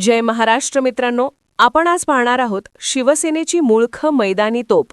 जय महाराष्ट्र मित्रांनो आपण आज पाहणार आहोत शिवसेनेची मूळख मैदानी तोप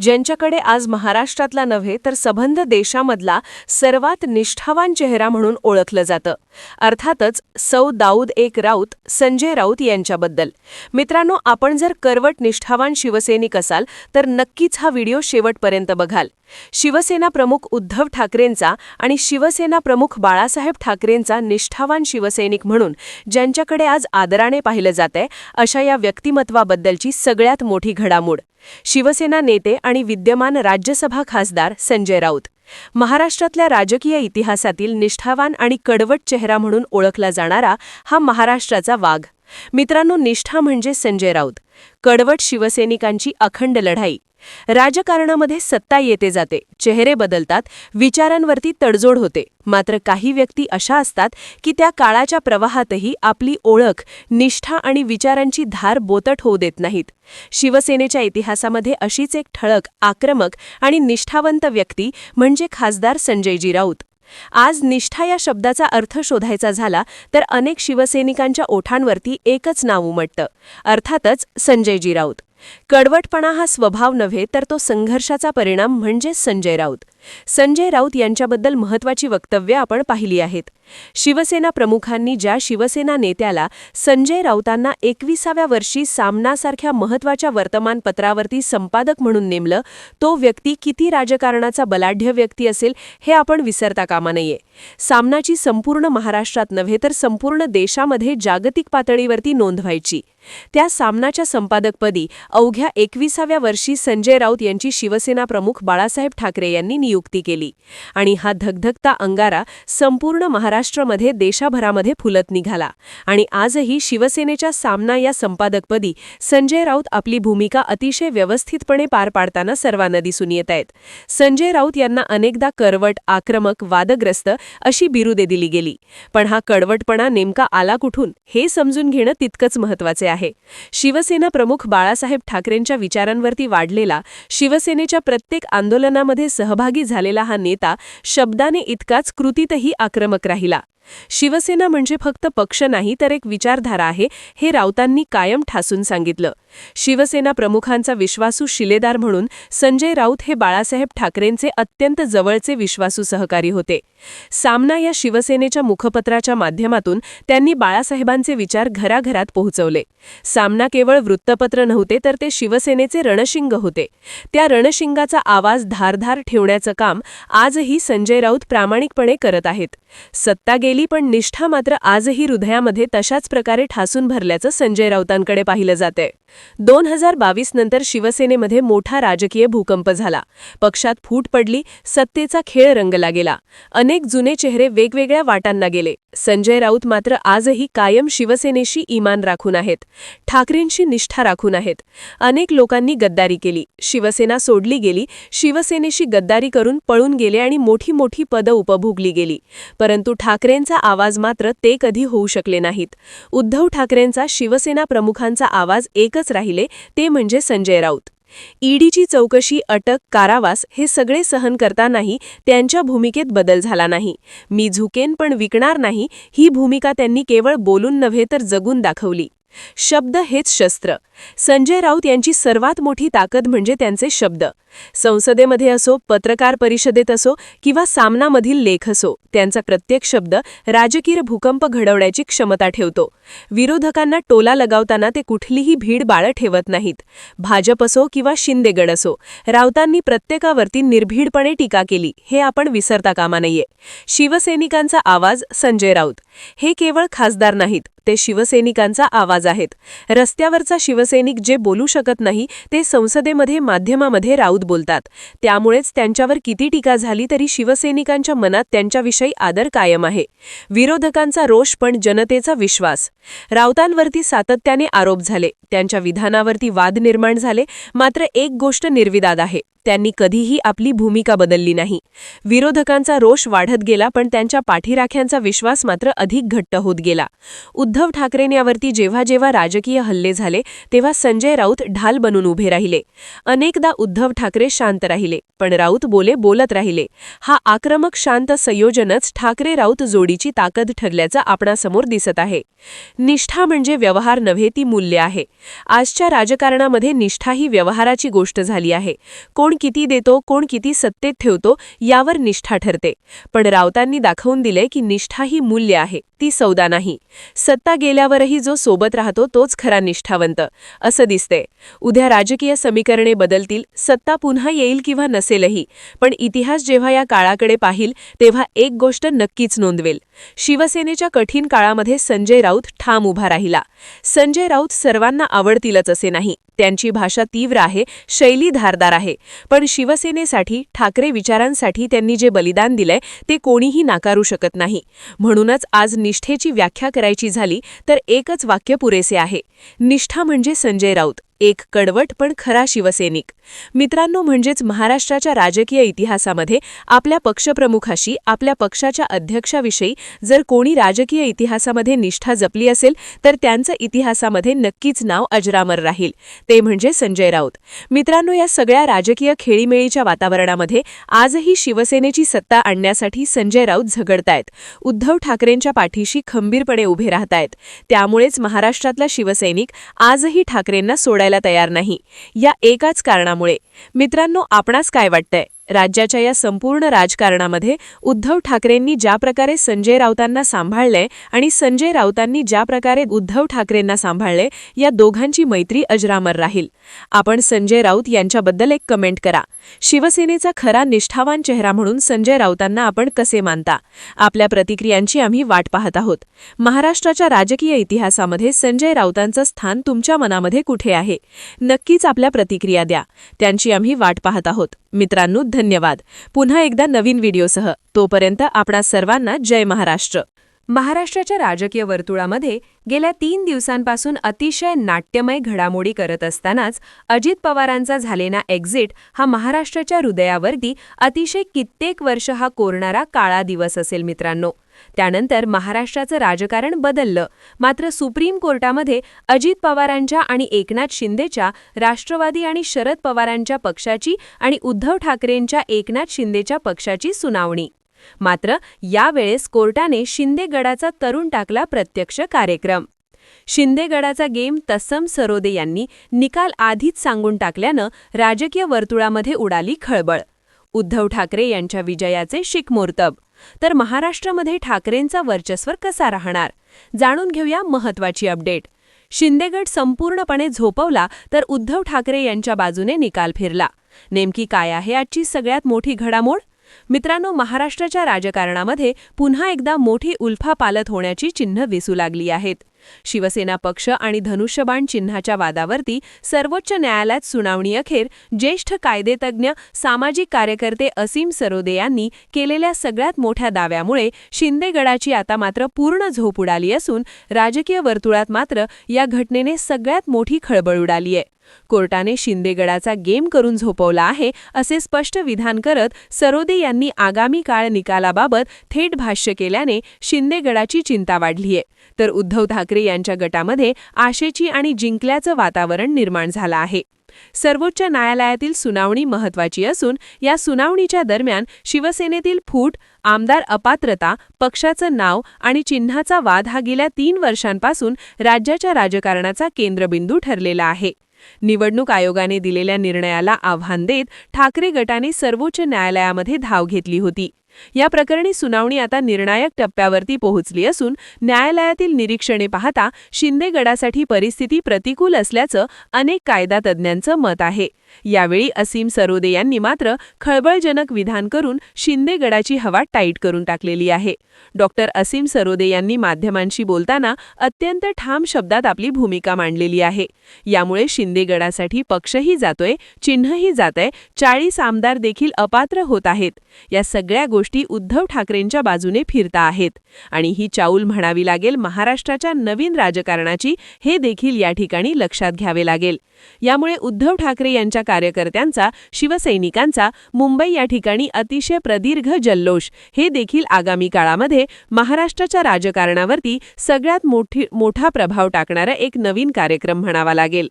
ज्यांच्याकडे आज महाराष्ट्रातला नव्हे तर सबंध देशामधला सर्वात निष्ठावान चेहरा म्हणून ओळखलं जातं. अर्थातच सौ दाऊद एक राऊत संजय राऊत यांच्याबद्दल. मित्रांनो आपण जर करवट निष्ठावान शिवसैनिक असाल तर नक्कीच हा व्हिडिओ शेवटपर्यंत बघाल. शिवसेना प्रमुख उद्धव ठाकरेंचा आणि शिवसेना प्रमुख बाळासाहेब ठाकरेंचा निष्ठावान शिवसैनिक म्हणून ज्यांच्याकडे आज आदराने पाहिलं जातंय अशा या व्यक्तिमत्वाबद्दलची सगळ्यात मोठी घडामोड. शिवसेना नेते आणि विद्यमान राज्यसभा खासदार संजय राऊत. महाराष्ट्रातल्या राजकीय इतिहासातील निष्ठावान आणि कडवट चेहरा म्हणून ओळखला जाणारा हा महाराष्ट्राचा वाघ. मित्रांनो निष्ठा म्हणजे संजय राऊत. कडवट शिवसैनिकांची अखंड लढाई. राजकारणामध्ये सत्ता येते जाते चेहरे बदलतात विचारांवरती तडजोड होते. मात्र काही व्यक्ती अशा असतात की त्या काळाच्या प्रवाहातही आपली ओळख निष्ठा आणि विचारांची धार बोतट होऊ देत नाहीत. शिवसेनेच्या इतिहासामध्ये अशीच एक ठळक आक्रमक आणि निष्ठावंत व्यक्ती म्हणजे खासदार संजयजी राऊत. आज निष्ठा या शब्दाचा अर्थ शोधायचा झाला तर अनेक शिवसैनिकांच्या ओठांवरती एकच नाव उमटतं. अर्थातच संजयजी राऊत. कडवटपणा हा स्वभाव नव्हे तर तो संघर्षाचा परिणाम म्हणजे संजय राऊत. संजय राऊत यांच्याबद्दल महत्वाची वक्तव्य आपण पाहिली आहेत. शिवसेना प्रमुखांनी ज्या शिवसेना नेत्याला संजय राऊतांना एकविसाव्या वर्षी सामनासारख्या महत्त्वाच्या वर्तमानपत्रावरती संपादक म्हणून नेमलं तो व्यक्ती किती राजकारणाचा बलाढ्य व्यक्ती असेल हे आपण विसरता कामा नये. सामनाची संपूर्ण महाराष्ट्रात नव्हे तर संपूर्ण देशामध्ये जागतिक पातळीवरती नोंदवायची. त्या सामनाच्या संपादकपदी अवघ्या एकविसाव्या वर्षी संजय राऊत यांची शिवसेना प्रमुख बाळासाहेब ठाकरे यांनी नियुक्त केली. आणि हा धगधगता अंगारा संपूर्ण महाराष्ट्रामध्ये देशाभरामध्ये फुलत निघाला. आणि आजही शिवसेनेच्या सामना या संपादकपदी संजय राऊत आपली भूमिका अतिशय व्यवस्थितपणे पार पाडताना सर्वांना दिसून येत आहेत. संजय राऊत यांना अनेकदा करवट आक्रमक वादग्रस्त अशी बिरुदे दिली गेली. पण हा कडवटपणा नेमका आला कुठून हे समजून घेणं तितकंच महत्त्वाचे आहे. शिवसेना प्रमुख बाळासाहेब ठाकरेंच्या विचारांवरती वाढलेला शिवसेनेच्या प्रत्येक आंदोलनामध्ये सहभागी झालेला हा नेता शब्दाने इतकाच कृतीतही आक्रमक राहिला. शिवसेना म्हणजे फक्त पक्ष नाही तर एक विचारधारा आहे हे राऊतांनी कायम ठासून सांगितलं. शिवसेना प्रमुखांचा विश्वासू शिलेदार म्हणून संजय राऊत हे बाळासाहेब ठाकरेंचे अत्यंत जवळचे विश्वासू सहकारी होते. सामना या शिवसेनेच्या मुखपत्राच्या माध्यमातून त्यांनी बाळासाहेबांचे विचार घराघरात पोहोचवले. सामना केवळ वृत्तपत्र नव्हते तर ते शिवसेनेचे रणशिंग होते. त्या रणशिंगाचा आवाज धारधार ठेवण्याचं करण्याचं काम आजही संजय राऊत प्रामाणिकपणे करत आहेत. सत्ता गेली पण निष्ठा मात्र आजही हृदयामध्ये तशाच प्रकारे ठासून भरल्याचं संजय राऊतांकडे पाहिलं जाते दोन हजार बावीस नंतर शिवसेनेमध्ये मोठा राजकीय भूकंप झाला. पक्षात फूट पडली सत्तेचा खेळ रंगला गेला. अनेक जुने चेहरे वेगवेगळ्या वाटांना गेले. संजय राऊत मात्र आजही कायम शिवसेनेशी इमान राखून आहेत. ठाकरेंशी निष्ठा राखून आहेत. अनेक लोकांनी गद्दारी केली. शिवसेना सोडली गेली. शिवसेनेशी गद्दारी करून पळून गेले आणि मोठी मोठी पदं उपभोगली गेली. परंतु ठाकरेंचा आवाज मात्र ते कधी होऊ शकले नाहीत. उद्धव ठाकरेंचा शिवसेना प्रमुखांचा आवाज एकच राहिले ते म्हणजे संजय राऊत. ईडीची चौकशी अटक कारावास हे सगळे सहन करतानाही त्यांच्या भूमिकेत बदल झाला नाही. मी झुकेन पण विकणार नाही ही भूमिका त्यांनी केवळ बोलून नव्हे तर जगून दाखवली. शब्द हेच शस्त्र. संजय राऊत यांची सर्वात मोठी ताकद म्हणजे त्यांचे शब्द. संसदेमध्ये असो पत्रकार परिषदेत असो किंवा सामनामधील लेख असो त्यांचा प्रत्येक शब्द राजकीय भूकंप घडवण्याची क्षमता ठेवतो. विरोधकांना टोला लगावताना ते कुठलीही भीड बाळ ठेवत नाहीत. भाजप असो किंवा शिंदेगड असो राऊतांनी प्रत्येकावरती निर्भीडपणे टीका केली हे आपण विसरता कामा नये. शिवसैनिकांचा आवाज संजय राऊत. हे केवळ खासदार नाहीत ते शिवसैनिकांचा आवाज आहेत. रस्त्यावरचा शिवसैनिक जे बोलू शकत नाही ते संसदेमध्ये माध्यमामध्ये राऊत बोलतात. त्यामुळेच त्यांच्यावर किती टीका झाली तरी शिवसैनिकांच्या मनात त्यांच्याविषयी आदर कायम आहे. विरोधकांचा रोष पण जनतेचा विश्वास. राऊतांवरती सातत्याने आरोप झाले. त्यांच्या विधानावरती वाद निर्माण झाले. मात्र एक गोष्ट निर्विदाद आहे. त्यांनी कधीही आपली भूमिका बदलली नाही. विरोधकांचा रोष वाढत गेला पण त्यांच्या पाठीराख्यांचा विश्वास मात्र अधिक घट्ट होत गेला. उद्धव ठाकरेंयावरती जेव्हा जेव्हा राजकीय हल्ले झाले तेव्हा संजय राऊत ढाल बनून उभे राहिले. अनेकदा उद्धव ठाकरे ठाकरे शांत राहिले पण राऊत बोले बोलत राहिले. हा आक्रमक शांत संयोजनच ठाकरे राऊत जोडीची ताकद ठरल्याचं आपणासमोर दिसत आहे. निष्ठा म्हणजे व्यवहार नव्हे ती मूल्य आहे. आजच्या राजकारणामध्ये निष्ठा ही व्यवहाराची गोष्ट झाली आहे. कोण किती देतो कोण किती सत्तेत ठेवतो यावर निष्ठा ठरते. पण रावतांनी दाखवून दिले की निष्ठा ही मूल्य आहे ती सौदा नाही. सत्ता गेल्यावरही जो सोबत राहतो तोच खरा निष्ठावंत. असं दिसते उद्या राजकीय समीकरणे बदलतील सत्ता पुन्हा येईल किंवा नसेलही. पण इतिहास जेव्हा या काळाकडे पाहिल तेव्हा एक गोष्ट नक्कीच नोंदवेल. शिवसेनेच्या कठीण काळामध्ये संजय राऊत ठाम उभा राहिला. संजय राऊत सर्वांना आवडतीलच असे नाही. त्यांची भाषा तीव्र आहे शैली धारदार आहे. पण शिवसेनेसाठी ठाकरे विचारांसाठी त्यांनी जे बलिदान दिलंय ते कोणीही नाकारू शकत नाही. म्हणूनच आज निष्ठेची व्याख्या करायची झाली तर एकच वाक्य पुरेसे आहे. निष्ठा म्हणजे संजय राऊत. एक कडवट पण खरा शिवसैनिक. मित्रांनो म्हणजेच महाराष्ट्राच्या राजकीय इतिहासामध्ये आपल्या पक्षप्रमुखाशी आपल्या पक्षाच्या अध्यक्षाविषयी जर कोणी राजकीय इतिहासामध्ये निष्ठा जपली असेल तर त्यांचं इतिहासामध्ये नक्कीच नाव अजरामर राहील. ते म्हणजे संजय राऊत. मित्रांनो या सगळ्या राजकीय खेळीमेळीच्या वातावरणामध्ये आजही शिवसेनेची सत्ता आणण्यासाठी संजय राऊत झगडतायत. उद्धव ठाकरेंच्या पाठीशी खंबीरपणे उभे राहतायत. त्यामुळेच महाराष्ट्रातला शिवसैनिक आजही ठाकरेंना सोडायला तयार नाही. या एकाच कारणामुळे मित्रांनो आपणास काय वाटतंय? राज्याच्या या संपूर्ण राजकारणामध्ये उद्धव ठाकरेंनी ज्या प्रकारे संजय राऊतांना सांभाळले आणि संजय राऊतांनी ज्या प्रकारे उद्धव ठाकरेंना सांभाळले या दोघांची मैत्री अजरामर राहील. आपण संजय राऊत यांच्याबद्दल एक कमेंट करा. शिवसेनेचा खरा निष्ठावान चेहरा म्हणून संजय राऊतांना आपण कसे मानता? आपल्या प्रतिक्रियांची आम्ही वाट पाहत आहोत. महाराष्ट्राच्या राजकीय इतिहासामध्ये संजय राऊतांचं स्थान तुमच्या मनामध्ये कुठे आहे? नक्कीच आपल्या प्रतिक्रिया द्या. त्यांची आम्ही वाट पाहत आहोत. मित्रांनो धन्यवाद. पुन्हा एकदा नवीन व्हिडिओसह. तोपर्यंत आपणा सर्वांना जय महाराष्ट्र. महाराष्ट्राच्या राजकीय वर्तुळामध्ये गेल्या तीन दिवसांपासून अतिशय नाट्यमय घडामोडी करत असतानाच अजित पवारांचा झालेला एक्झिट हा महाराष्ट्राच्या हृदयावरती अतिशय कित्येक वर्ष हा कोरणारा काळा दिवस असेल मित्रांनो. त्यानंतर महाराष्ट्राचं राजकारण बदललं. मात्र सुप्रीम कोर्टामध्ये अजित पवारांच्या आणि एकनाथ शिंदेच्या राष्ट्रवादी आणि शरद पवारांच्या पक्षाची आणि उद्धव ठाकरेंच्या एकनाथ शिंदेच्या पक्षाची सुनावणी. मात्र यावेळेस कोर्टाने शिंदे गडाचा तरुण टाकला प्रत्यक्ष कार्यक्रम. शिंदे गडाचा गेम तस्सम सरोदे यांनी निकाल आधीच सांगून टाकल्यानं राजकीय वर्तुळामध्ये उडाली खळबळ. उद्धव ठाकरे यांच्या विजयाचे शिकमोर्तब. तर महाराष्ट्रामध्ये ठाकरेंचा वर्चस्व कसा राहणार? जाणून घेऊया महत्वाची अपडेट. शिंदेगड संपूर्णपणे झोपवला तर उद्धव ठाकरे यांच्या बाजूने निकाल फिरला. नेमकी काय आहे आजची सगळ्यात मोठी घडामोड? मित्रांनो महाराष्ट्राच्या राजकारणामध्ये पुन्हा एकदा मोठी उल्फापालत होण्याची चिन्ह दिसू लागली आहेत. शिवसेना पक्ष आणि धनुष्यबाण चिन्हाच्या वादावरती सर्वोच्च न्यायालयात सुनावणी अखेर ज्येष्ठ कायदेतज्ञ सामाजिक कार्यकर्ते असीम सरोदे यांनी केलेल्या सगळ्यात मोठ्या दाव्यामुळे शिंदेगडाची आता मात्र पूर्ण झोप उडाली असून राजकीय वर्तुळात मात्र या घटनेने सगळ्यात मोठी खळबळ उडालीय कोर्टाने शिंदेगडाचा गेम करून झोपवला आहे असे स्पष्ट विधान करत सरोदे यांनी आगामी काळ निकालाबाबत थेट भाष्य केल्याने शिंदेगडाची चिंता वाढलीय तर उद्धव ठाकरे यांच्या गटामध्ये आशेची आणि जिंकल्याचं वातावरण निर्माण झालं आहे. सर्वोच्च न्यायालयातील सुनावणी महत्वाची असून या सुनावणीच्या दरम्यान शिवसेनेतील फूट आमदार अपात्रता पक्षाचं नाव आणि चिन्हाचा वाद हा गेल्या तीन वर्षांपासून राज्याच्या राजकारणाचा केंद्रबिंदू ठरलेला आहे. निवडणूक आयोगाने दिलेल्या निर्णयाला आव्हान देत ठाकरे गटाने सर्वोच्च न्यायालयामध्ये धाव घेतली होती. या प्रकरणी सुनावणी आता निर्णायक टप्प्यावरती पोहोचली असून न्यायालयातील निरीक्षणे पाहता शिंदे गडासाठी परिस्थिती प्रतिकूल असल्याचं अनेक कायदा तज्ज्ञांचं मत आहे. यावेळी असीम सरोदे यांनी मात्र खळबळजनक विधान करून शिंदे गडाची हवा टाईट करून टाकलेली आहे. डॉक्टर असीम सरोदे यांनी माध्यमांशी बोलताना अत्यंत ठाम शब्दात आपली भूमिका मांडलेली आहे. यामुळे शिंदे गडासाठी पक्षही जातोय चिन्हही जातंय चाळीस आमदार देखील अपात्र होत आहेत. या सगळ्या गोष्टी उद्धव ठाकरेंच्या बाजूने फिरता आहेत. आणि ही चाऊल म्हणावी लागेल महाराष्ट्राच्या नवीन राजकारणाची हे देखील या ठिकाणी लक्षात घ्यावे लागेल. यामुळे उद्धव ठाकरे यांच्या कार्यकर्त्यांचा शिवसैनिकांचा मुंबई या ठिकाणी अतिशय प्रदीर्घ जल्लोष हे देखील आगामी काळामध्ये महाराष्ट्राच्या राजकारणावरती सगळ्यात मोठी मोठा प्रभाव टाकणारा एक नवीन कार्यक्रम म्हणावा लागेल.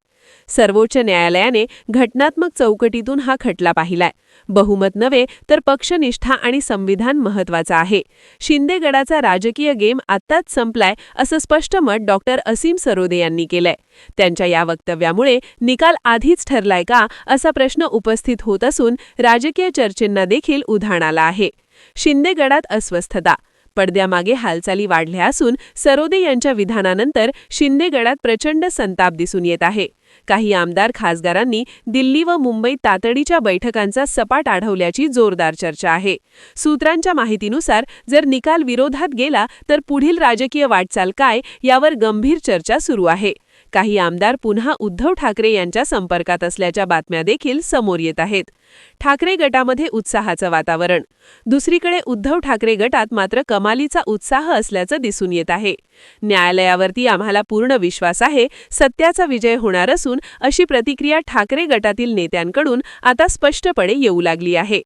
सर्वोच्च न्यायालयाने घटनात्मक चौकटीतून हा खटला पाहिलाय. बहुमत नव्हे तर पक्षनिष्ठा आणि संविधान महत्वाचं आहे. शिंदेगडाचा राजकीय गेम आत्ताच संपलाय असं स्पष्ट मत डॉक्टर असीम सरोदे यांनी केलंय. त्यांच्या या वक्तव्यामुळे निकाल आधीच ठरलाय का असा प्रश्न उपस्थित होत असून राजकीय चर्चेंना देखील उधाण आला आहे. शिंदेगडात अस्वस्थता पडद्यामागे हालचाली वाढल्या असून सरोदे यांच्या विधानानंतर शिंदेगडात प्रचंड संताप दिसून येत आहे. काही आमदार खासदारांनी दिल्ली व मुंबईत तातडीच्या बैठकांचा सपाट आढवल्याची जोरदार चर्चा आहे. सूत्रांच्या माहितीनुसार जर निकाल विरोधात गेला तर पुढील राजकीय वाटचाल काय यावर गंभीर चर्चा सुरू आहे. काही आमदार पुन्हा उद्धव ठाकरे यांच्या संपर्कात असल्याच्या बातम्या देखील समोर येत आहेत. ठाकरे गटामध्ये उत्साहाचं वातावरण. दुसरीकडे उद्धव ठाकरे गटात मात्र कमालीचा उत्साह असल्याचं दिसून येत आहे. न्यायालयावरती आम्हाला पूर्ण विश्वास आहे सत्याचा विजय होणार असून अशी प्रतिक्रिया ठाकरे गटातील नेत्यांकडून आता स्पष्टपणे येऊ लागली आहे.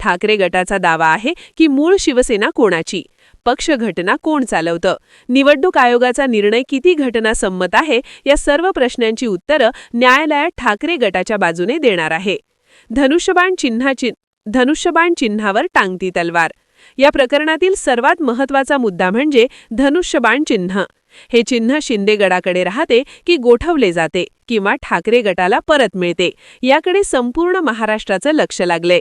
ठाकरे गटाचा दावा आहे की मूळ शिवसेना कोणाची? पक्षघटना कोण चालवतं? निवडणूक आयोगाचा निर्णय किती घटनासंमत आहे? या सर्व प्रश्नांची उत्तरं न्यायालयात ठाकरे गटाच्या बाजूने देणार आहे. धनुष्यबाण चिन्हाची धनुष्यबाण चिन्हावर टांगती तलवार. या प्रकरणातील सर्वात महत्त्वाचा मुद्दा म्हणजे धनुष्यबाण चिन्ह. हे चिन्ह शिंदे गडाकडे राहते की गोठवले जाते किंवा ठाकरे गटाला परत मिळते. याकडे संपूर्ण महाराष्ट्राचं लक्ष लागले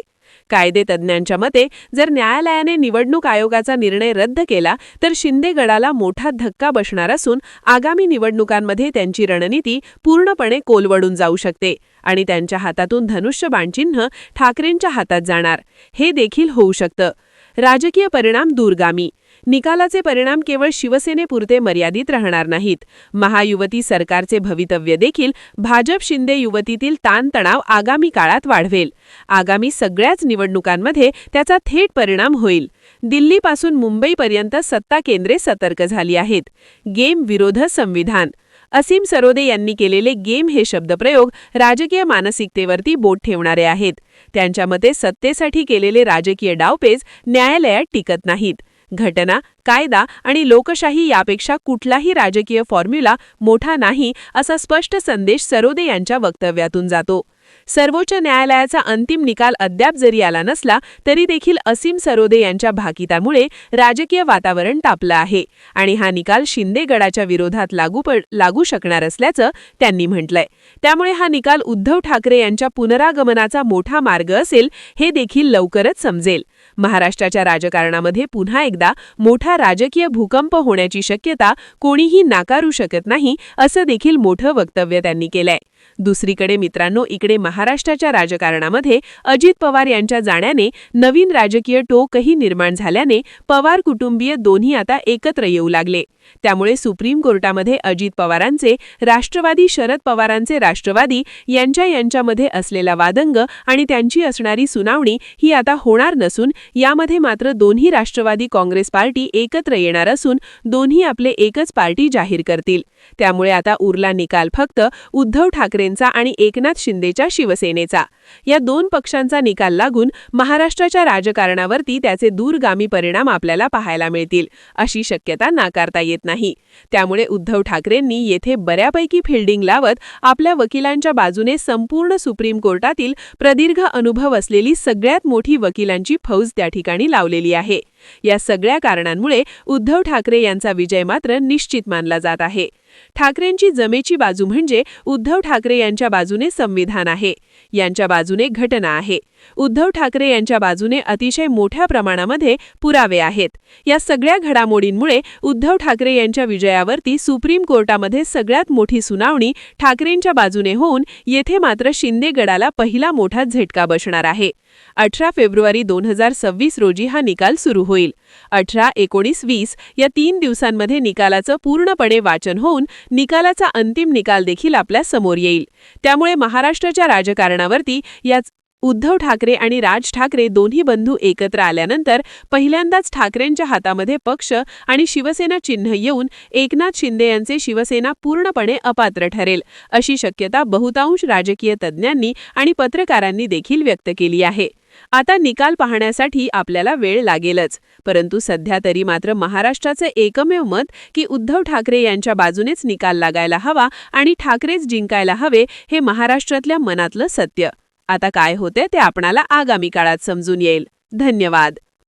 कायदे तज्ज्ञांच्या मते जर न्यायालयाने निवडणूक आयोगाचा निर्णय रद्द केला तर शिंदे गडाला मोठा धक्का बसणार असून आगामी निवडणुकांमध्ये त्यांची रणनीती पूर्णपणे कोलवडून जाऊ शकते आणि त्यांच्या हातातून धनुष्यबाण चिन्ह ठाकरेंच्या हातात जाणार. हे देखील होऊ शकतं. राजकीय परिणाम दूरगामी. निकालाचे परिणाम केवळ शिवसेनेपुरते मर्यादित राहणार नाहीत. महायुवती सरकारचे भवितव्य देखील भाजप शिंदे युवतीतील ताणतणाव आगामी काळात वाढवेल. आगामी सगळ्याच निवडणुकांमध्ये त्याचा थेट परिणाम होईल. दिल्लीपासून मुंबईपर्यंत सत्ता केंद्रे सतर्क झाली आहेत. गेम विरोध संविधान. असीम सरोदे यांनी केलेले गेम हे शब्दप्रयोग राजकीय मानसिकतेवरती बोट ठेवणारे आहेत. त्यांच्या मते सत्तेसाठी केलेले राजकीय डावपेच न्यायालयात टिकत नाहीत. घटना कायदा आणि लोकशाही यापेक्षा कुठलाही राजकीय फॉर्म्युला मोठा नाही असा स्पष्ट संदेश सरोदे यांच्या वक्तव्यातून जातो. सर्वोच्च न्यायालयाचा अंतिम निकाल अद्याप जरी आला नसला तरी देखील असीम सरोदे यांच्या भाकितामुळे राजकीय वातावरण तापलं आहे. आणि हा निकाल शिंदे गडाच्या विरोधात लागू पड लागू शकणार असल्याचं त्यांनी म्हटलंय. त्यामुळे हा निकाल उद्धव ठाकरे यांच्या पुनरागमनाचा मोठा मार्ग असेल हे देखील लवकरच समजेल. महाराष्ट्राच्या राजकारणामध्ये पुन्हा एकदा मोठा राजकीय भूकंप होण्याची शक्यता कोणीही नाकारू शकत नाही असं देखील मोठं वक्तव्य त्यांनी केलंय. दुसरीकडे मित्रांनो इकडे महाराष्ट्राच्या राजकारणामध्ये अजित पवार यांच्या जाण्याने नवीन राजकीय टोकही निर्माण झाल्याने पवार कुटुंबीय दोन्ही आता एकत्र येऊ लागले. त्यामुळे सुप्रीम कोर्टामध्ये अजित पवारांचे राष्ट्रवादी शरद पवारांचे राष्ट्रवादी यांच्या यांच्यामध्ये असलेला वादंग आणि त्यांची असणारी सुनावणी ही आता होणार नसून यामध्ये मात्र दोन्ही राष्ट्रवादी काँग्रेस पार्टी एकत्र येणार असून दोन्ही आपले एकच पार्टी जाहीर करतील. त्यामुळे आता उरला निकाल फक्त उद्धव ठाकरेंचा आणि एकनाथ शिंदेच्या शिवसेनेचा. या दोन पक्षांचा निकाल लागून महाराष्ट्राच्या राजकारणावरती त्याचे दूरगामी परिणाम आपल्याला पाहायला मिळतील अशी शक्यता नाकारता येत नाही. त्यामुळे उद्धव ठाकरेंनी येथे बऱ्यापैकी फिल्डिंग लावत आपल्या वकिलांच्या बाजूने संपूर्ण सुप्रीम कोर्टातील प्रदीर्घ अनुभव असलेली सगळ्यात मोठी वकिलांची फौज त्या ठिकाणी लावलेली आहे. या सगळ्या कारणांमुळे उद्धव ठाकरे यांचा विजय मात्र निश्चित मानला जात आहे. ठाकरेंची जमेची बाजू म्हणजे उद्धव ठाकरे यांच्या बाजूने संविधान आहे. यांच्या बाजूने घटना आहे. उद्धव ठाकरे यांच्या बाजूने अतिशय मोठ्या प्रमाणामध्ये पुरावे आहेत. या सगळ्या घडामोडींमुळे उद्धव ठाकरे यांच्या विजयावरती सुप्रीम कोर्टामध्ये सगळ्यात मोठी सुनावणी ठाकरेंच्या बाजूने होऊन येथे मात्र शिंदे गडाला पहिला मोठा झटका बसणार आहे. अठरा फेब्रुवारी दोन हजार सव्वीस रोजी हा निकाल सुरू होईल. अठरा एकोणीस वीस या तीन दिवसांमध्ये निकालाचं पूर्णपणे वाचन होऊन निकालाचा अंतिम निकाल देखील आपल्यासमोर येईल. त्यामुळे महाराष्ट्राच्या राजकारणावरती याच उद्धव ठाकरे आणि राज ठाकरे दोन्ही बंधू एकत्र आल्यानंतर पहिल्यांदाच ठाकरेंच्या हातामध्ये पक्ष आणि शिवसेना चिन्ह येऊन एकनाथ शिंदे यांचे शिवसेना पूर्णपणे अपात्र ठरेल अशी शक्यता बहुतांश राजकीय तज्ज्ञांनी आणि पत्रकारांनी देखील व्यक्त केली आहे. आता निकाल पाहण्यासाठी आपल्याला वेळ लागेलच परंतु सध्या तरी मात्र महाराष्ट्राचं एकमेव मत की उद्धव ठाकरे यांच्या बाजूनेच निकाल लागायला हवा आणि ठाकरेच जिंकायला हवे हे महाराष्ट्रातल्या मनातलं सत्य. आता काय होते ते आपणाला आगामी काळात समजून येईल. धन्यवाद.